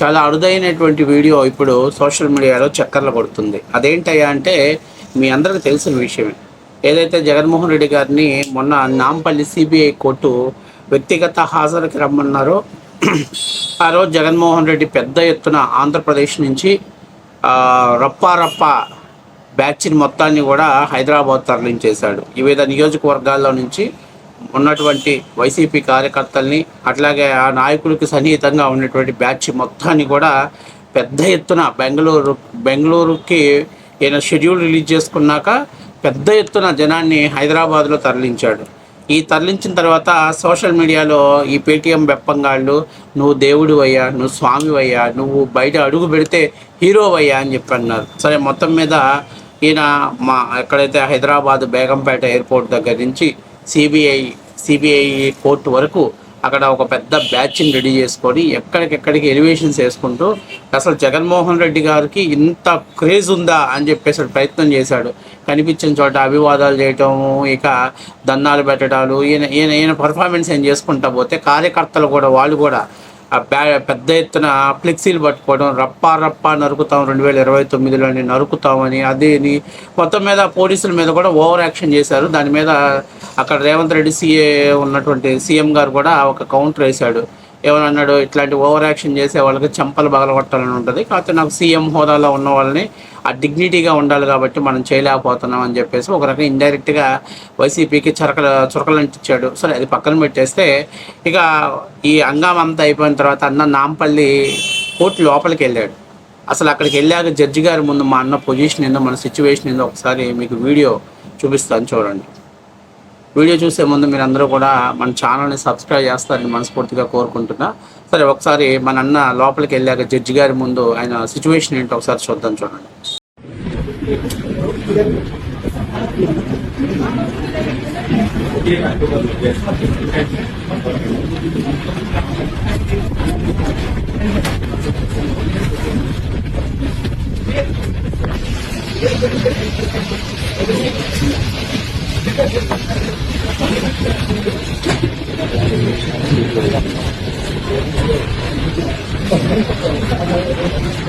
చాలా అరుదైనటువంటి వీడియో ఇప్పుడు సోషల్ మీడియాలో చక్కర్లు కొడుతుంది. అదేంటయ్యా అంటే మీ అందరికీ తెలిసిన విషయమే. ఏదైతే జగన్మోహన్ రెడ్డి గారిని మొన్న నాంపల్లి సిబిఐ కోర్టు వ్యక్తిగత హాజరుకి రమ్మన్నారో ఆ రోజు జగన్మోహన్ రెడ్డి పెద్ద ఎత్తున ఆంధ్రప్రదేశ్ నుంచి రప్పారప్ప బ్యాచ్ని మొత్తాన్ని కూడా హైదరాబాద్ తరలించేశాడు. వివిధ నియోజకవర్గాల్లో నుంచి ఉన్నటువంటి వైసీపీ కార్యకర్తల్ని అట్లాగే ఆ నాయకుడికి సన్నిహితంగా ఉన్నటువంటి బ్యాచ్ మొత్తాన్ని కూడా పెద్ద ఎత్తున బెంగళూరు బెంగళూరుకి ఈయన షెడ్యూల్ రిలీజ్ చేసుకున్నాక పెద్ద ఎత్తున జనాన్ని హైదరాబాద్లో తరలించాడు. ఈ తరలించిన తర్వాత సోషల్ మీడియాలో ఈ పేటీఎం బెప్పంగాళ్ళు నువ్వు దేవుడు అయ్యా నువ్వు స్వామి అయ్యా నువ్వు బయట అడుగు పెడితే హీరో అయ్యా అని చెప్పి అన్నారు. సరే మొత్తం మీద ఈయన మా ఎక్కడైతే హైదరాబాద్ బేగంపేట ఎయిర్పోర్ట్ దగ్గర నుంచి సిబిఐ సిబిఐ కోర్టు వరకు అక్కడ ఒక పెద్ద బ్యాచ్ని రెడీ చేసుకొని ఎక్కడికెక్కడికి ఎలివేషన్స్ వేసుకుంటూ అసలు జగన్మోహన్ రెడ్డి గారికి ఇంత క్రేజ్ ఉందా అని చెప్పేసి ప్రయత్నం చేశాడు. కనిపించిన చోట అభివాదాలు చేయటము ఇక దన్నాలు పెట్టడాలు ఈయన ఈయన ఈయన పర్ఫార్మెన్స్ ఏం చేసుకుంటా పోతే కార్యకర్తలు కూడా వాళ్ళు కూడా పెద్ద ఎత్తున ఫ్లెక్సీలు పట్టుకోవడం రప్పా రప్పా నరుకుతాం రెండు వేల ఇరవై తొమ్మిదిలోని నరుకుతామని అదేని మొత్తం మీద పోలీసుల మీద కూడా ఓవర్ యాక్షన్ చేశారు. దాని మీద అక్కడ రేవంత్ రెడ్డి సీఏ ఉన్నటువంటి సీఎం గారు కూడా ఒక కౌంటర్ వేశాడు. ఏమని అన్నాడు ఇట్లాంటి ఓవర్ యాక్షన్ చేసే వాళ్ళకి చెంపలు పగలగొట్టాలని ఉంటుంది. కాకపోతే నాకు సీఎం హోదాలో ఉన్న వాళ్ళని ఆ డిగ్నిటీగా ఉండాలి కాబట్టి మనం చేయలేకపోతున్నాం అని చెప్పేసి ఒక రకంగా ఇండైరెక్ట్గా వైసీపీకి చరకల చురకలంటిచ్చాడు. సరే అది పక్కన పెట్టేస్తే ఇక ఈ అంగం అంతా అయిపోయిన తర్వాత అన్న నాంపల్లి కోర్టు లోపలికి వెళ్ళాడు. అసలు అక్కడికి వెళ్ళాక జడ్జి గారి ముందు మా అన్న పొజిషన్ ఏందో మన సిచ్యువేషన్ ఏందో ఒకసారి మీకు వీడియో చూపిస్తాను చూడండి. వీడియో చూసే ముందు మీరు అందరూ కూడా మన ఛానల్ని సబ్స్క్రైబ్ చేస్తారని మనస్ఫూర్తిగా కోరుకుంటున్నా. సరే ఒకసారి మన అన్న లోపలికి వెళ్ళాక జడ్జి గారి ముందు ఆయన సిచ్యువేషన్ ఏంటో ఒకసారి చూద్దాం చూడండి.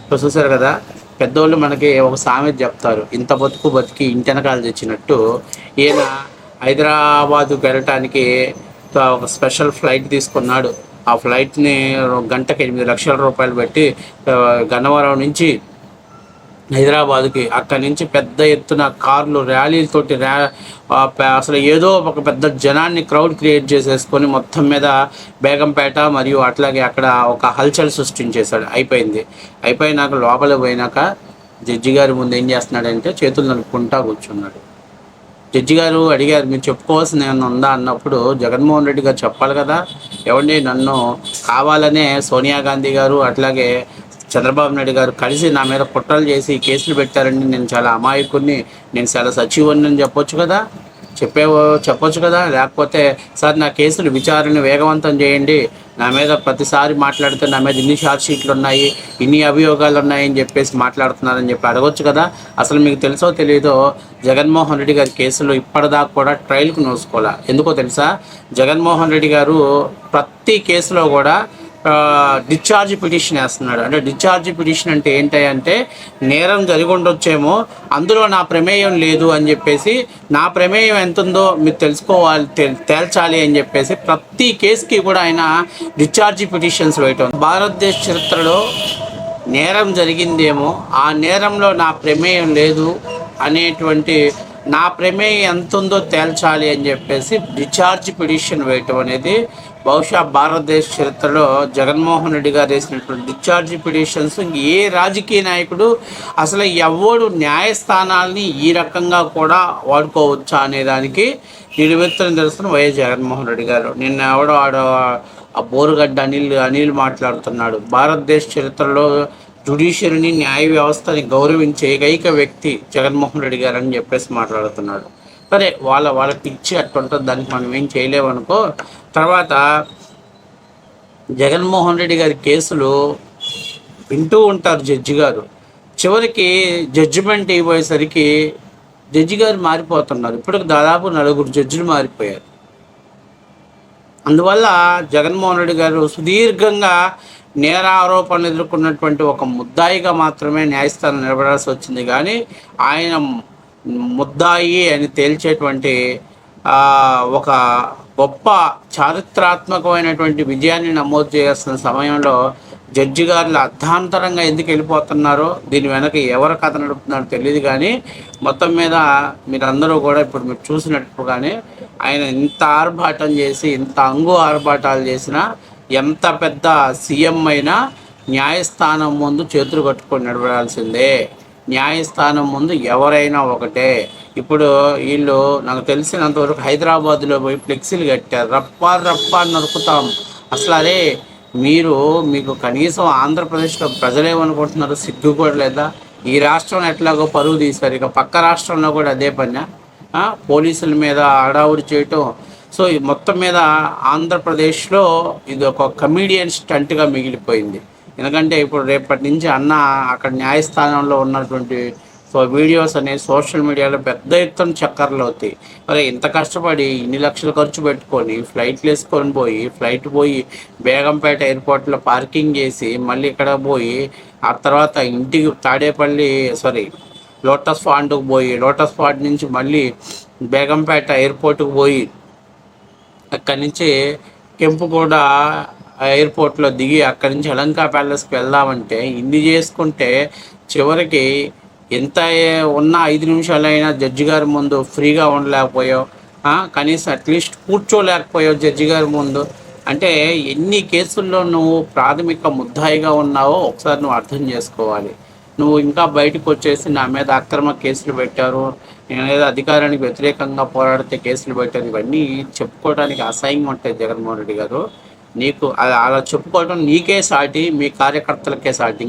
ఇప్పుడు చూసారు కదా పెద్దోళ్ళు మనకి ఒక సామెత చెప్తారు ఇంత బతుకు బతికి ఇంటెనకాలు తెచ్చినట్టు. ఈయన హైదరాబాద్ వెళ్ళటానికి ఒక స్పెషల్ ఫ్లైట్ తీసుకున్నాడు. ఆ ఫ్లైట్ని గంటకి ఎనిమిది లక్షల రూపాయలు పెట్టి గన్నవరం నుంచి హైదరాబాద్కి. అక్కడి నుంచి పెద్ద ఎత్తున కార్లు ర్యాలీలతోటి ర్యా అసలు ఏదో ఒక పెద్ద జనాన్ని క్రౌడ్ క్రియేట్ చేసేసుకొని మొత్తం మీద బేగంపేట మరియు అట్లాగే అక్కడ ఒక హల్చల్ సృష్టించేశాడు. అయిపోయింది. అయిపోయినాక లోపలికి పోయినాక జడ్జి గారి ముందు ఏం చేస్తున్నాడంటే చేతులు నలుపుకుంటా కూర్చున్నాడు. జడ్జి గారు అడిగారు మీరు చెప్పుకోవాల్సిన ఏమన్నా ఉందా? అన్నప్పుడు జగన్మోహన్ రెడ్డి గారు చెప్పాలి కదా ఏమండి నన్ను కావాలనే సోనియా గాంధీ గారు అట్లాగే చంద్రబాబు నాయుడు గారు కలిసి నా మీద కుట్రలు చేసి కేసులు పెట్టారండి నేను చాలా అమాయకుడిని నేను చాలా సచివుని అని చెప్పొచ్చు కదా? చెప్పేవో చెప్పొచ్చు కదా? లేకపోతే సార్ నా కేసులు విచారణ వేగవంతం చేయండి. నా మీద ప్రతిసారి మాట్లాడితే నా మీద ఇన్ని షార్ట్ షీట్లు ఉన్నాయి ఇన్ని అభియోగాలు ఉన్నాయని చెప్పేసి మాట్లాడుతున్నారని చెప్పి అడగొచ్చు కదా? అసలు మీకు తెలుసో తెలియదో జగన్మోహన్ రెడ్డి గారి కేసులు ఇప్పటిదాకా కూడా ట్రయల్కు నోసుకోవాలి ఎందుకో తెలుసా? జగన్మోహన్ రెడ్డి గారు ప్రతి కేసులో కూడా డిశ్చార్జ్ పిటిషన్ వేస్తున్నాడు. అంటే డిశ్చార్జ్ పిటిషన్ అంటే ఏంటి అంటే నేరం జరిగి ఉండొచ్చేమో అందులో నా ప్రమేయం లేదు అని చెప్పేసి నా ప్రమేయం ఎంత ఉందో మీరు తెలుసుకోవాలి తేల్చాలి అని చెప్పేసి ప్రతి కేసుకి కూడా ఆయన డిశ్చార్జ్ పిటిషన్స్ వేయటం. భారతదేశ చరిత్రలో నేరం జరిగిందేమో ఆ నేరంలో నా ప్రమేయం లేదు అనేటువంటి నా ప్రమేయం ఎంత ఉందో తేల్చాలి అని చెప్పేసి డిశ్చార్జ్ పిటిషన్ వేయటం అనేది బహుశా భారతదేశ చరిత్రలో జగన్మోహన్ రెడ్డి గారు వేసినటువంటి డిశ్చార్జ్ పిటిషన్స్ ఏ రాజకీయ నాయకుడు అసలు ఎవడు న్యాయస్థానాల్ని ఈ రకంగా కూడా వాడుకోవచ్చా అనే దానికి నిలువెత్తని తెలుస్తున్న వైఎస్ జగన్మోహన్ రెడ్డి గారు. నిన్న ఎవడో ఆడ ఆ బోరుగడ్డ అనిల్ అనిల్ మాట్లాడుతున్నాడు. భారతదేశ చరిత్రలో జుడిషియరీని న్యాయ వ్యవస్థని గౌరవించే ఏకైక వ్యక్తి జగన్మోహన్ రెడ్డి గారు అని చెప్పేసి మాట్లాడుతున్నాడు. సరే వాళ్ళ వాళ్ళకి ఇచ్చి అట్టుంటుంది దానికి మనం ఏం చేయలేమనుకో తర్వాత జగన్మోహన్ రెడ్డి గారి కేసులు వింటూ ఉంటారు జడ్జి గారు. చివరికి జడ్జిమెంట్ అయిపోయేసరికి జడ్జి గారు మారిపోతున్నారు. ఇప్పటికి దాదాపు నలుగురు జడ్జిలు మారిపోయారు. అందువల్ల జగన్మోహన్ రెడ్డి గారు సుదీర్ఘంగా నేర ఆరోపణలు ఎదుర్కొన్నటువంటి ఒక ముద్దాయిగా మాత్రమే న్యాయస్థానం నిలబడాల్సి వచ్చింది. కానీ ఆయన ముద్దాయి అని తేల్చేటువంటి ఒక గొప్ప చారిత్రాత్మకమైనటువంటి విజయాన్ని నమోదు చేయాల్సిన సమయంలో జడ్జి గారులు అర్ధాంతరంగా ఎందుకు వెళ్ళిపోతున్నారో దీని వెనక ఎవరు కథ నడుపుతున్నారో తెలియదు కానీ మొత్తం మీద మీరందరూ కూడా ఇప్పుడు మీరు చూసినట్టుగానే ఆయన ఇంత ఆర్భాటం చేసి ఇంత అంగు ఆర్భాటాలు చేసినా ఎంత పెద్ద సీఎం అయినా న్యాయస్థానం ముందు చేతులు కట్టుకొని నడవడాల్సిందే. న్యాయస్థానం ముందు ఎవరైనా ఒకటే. ఇప్పుడు వీళ్ళు నాకు తెలిసినంతవరకు హైదరాబాద్లో పోయి ఫ్లెక్సీలు కట్టారు. రప్పా రప్పా అని నరుకుతాం. అసలు అరే మీరు మీకు కనీసం ఆంధ్రప్రదేశ్లో ప్రజలేమనుకుంటున్నారు సిగ్గు కూడా లేదా? ఈ రాష్ట్రం ఎట్లాగో పరువు తీశారు. ఇక పక్క రాష్ట్రంలో కూడా అదే పని. పోలీసుల మీద అడావుడి చేయటం. సో ఈ మొత్తం మీద ఆంధ్రప్రదేశ్లో ఇది ఒక కమీడియన్ స్టంట్గా మిగిలిపోయింది. ఎందుకంటే ఇప్పుడు రేపటి నుంచి అన్న అక్కడ న్యాయస్థానంలో ఉన్నటువంటి సో వీడియోస్ అనేవి సోషల్ మీడియాలో పెద్ద ఎత్తున చక్కర్లు అవుతాయి. మరి ఇంత కష్టపడి ఇన్ని లక్షలు ఖర్చు పెట్టుకొని ఫ్లైట్లు వేసుకొని పోయి ఫ్లైట్ పోయి బేగంపేట ఎయిర్పోర్ట్లో పార్కింగ్ చేసి మళ్ళీ ఇక్కడ పోయి ఆ తర్వాత ఇంటికి తాడేపల్లి సారీ లోటస్ పాండ్కు పోయి లోటస్ పాండ్ నుంచి మళ్ళీ బేగంపేట ఎయిర్పోర్ట్కి పోయి అక్కడి నుంచి కెంపుగూడ ఎయిర్పోర్ట్లో దిగి అక్కడి నుంచి అలంకా ప్యాలెస్కి వెళ్దామంటే ఇన్ని చేసుకుంటే చివరికి ఎంత ఉన్న ఐదు నిమిషాలైనా జడ్జి గారి ముందు ఫ్రీగా ఉండలేకపోయావు. కనీసం అట్లీస్ట్ కూర్చోలేకపోయావు జడ్జి గారి ముందు. అంటే ఎన్ని కేసుల్లో నువ్వు ప్రాథమిక ముద్దాయిగా ఉన్నావో ఒకసారి నువ్వు అర్థం చేసుకోవాలి. నువ్వు ఇంకా బయటకు వచ్చేసి నా మీద అక్రమ కేసులు పెట్టారు నేను ఏదో అధికారానికి వ్యతిరేకంగా పోరాడితే కేసులు పెట్టారు ఇవన్నీ చెప్పుకోవడానికి అసహ్యంగా ఉంటాయి జగన్మోహన్ రెడ్డి గారు. నీకు అలా అలా చెప్పుకోవడం నీకే సాటి మీ కార్యకర్తలకే సాటి.